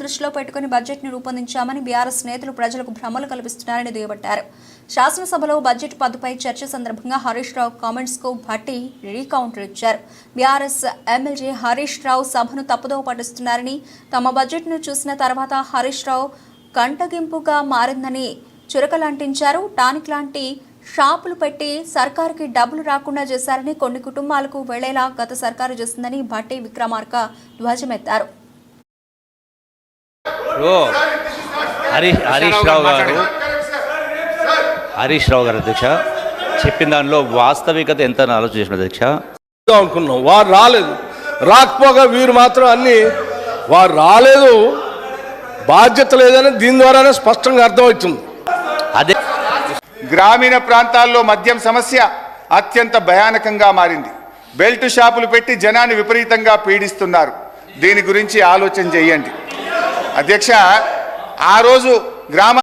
దృష్టిలో పెట్టుకుని బడ్జెట్ని రూపొందించామని బీఆర్ఎస్ నేతలు ప్రజలకు భ్రమలు కల్పిస్తున్నారని దుయ్యబట్టారు. శాసనసభలో బడ్జెట్ పద్దుపై చర్చ సందర్భంగా హరీష్ రావు కామెంట్స్కు భట్టి రీకౌంటర్ ఇచ్చారు. బీఆర్ఎస్ ఎమ్మెల్యే హరీష్ రావు సభను తప్పుదోవ పట్టిస్తున్నారని తమ బడ్జెట్ను చూసిన తర్వాత హరీష్ రావు కంటగింపుగా మారిందని చురకలంటించారు. టానిక్ లాంటి షాపులు పెట్టి సర్కారుకి డబ్బులు రాకుండా చేశారని కొన్ని కుటుంబాలకు వెళ్ళేలా గత సర్కారు చేసిందని భట్టి విక్రమార్క ధ్వజమెత్తారు. ఓ హరీష్ హరీష్ రావు గారు. హరీష్ రావు గారు అధ్యక్ష. చెప్పిన దానిలో వాస్తవికత ఎంత ఆలోచన చేసిన అధ్యక్ష? అనుకున్నాం. వారు రాలేదు. రాకపోగా వీరు మాత్రం అన్ని వారు రాలేదు. బాధ్యత లేదని దీని ద్వారానే స్పష్టంగా అర్థమవుతుంది. అదే గ్రామీణ ప్రాంతాల్లో మద్యం సమస్య అత్యంత భయానకంగా మారింది. బెల్ట్ షాపులు పెట్టి జనాన్ని విపరీతంగా పీడిస్తున్నారు. దీని గురించి ఆలోచన చేయండి. అధ్యక్ష ఆ రోజు గ్రామ